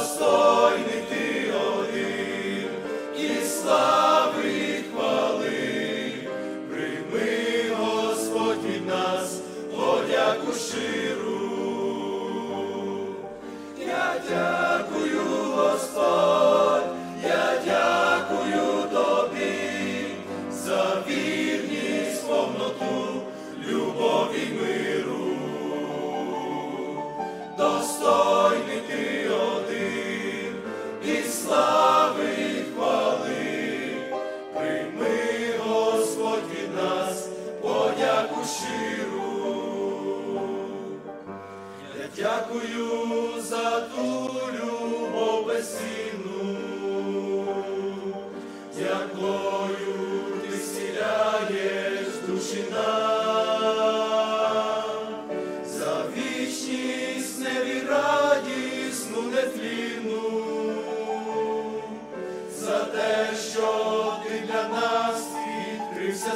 достойний ти і слави хвали, прийми Господь від нас, подяку щиру. Я дякую, Господь, я дякую тобі, за вірність, повноту, любов миру. слави хвали, прийми, Господь від нас, подяку щиру. Дякую за ту любов.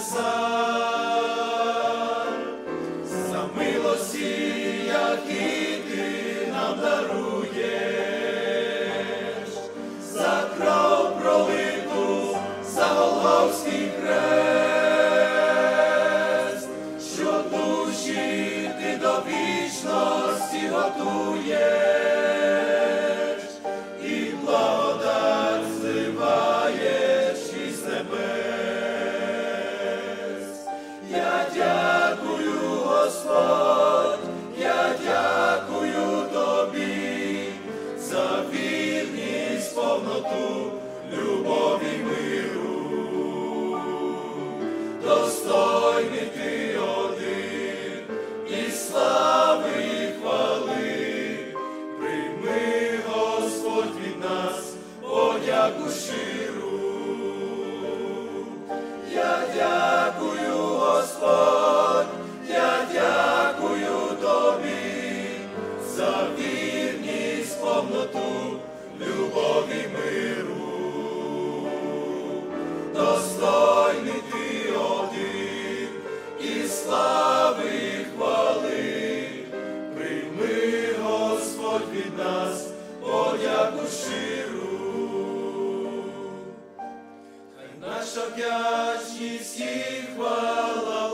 sun. достойний один, і слави хвали, прийми Господь від нас, подяку. наша вдячність і хвала.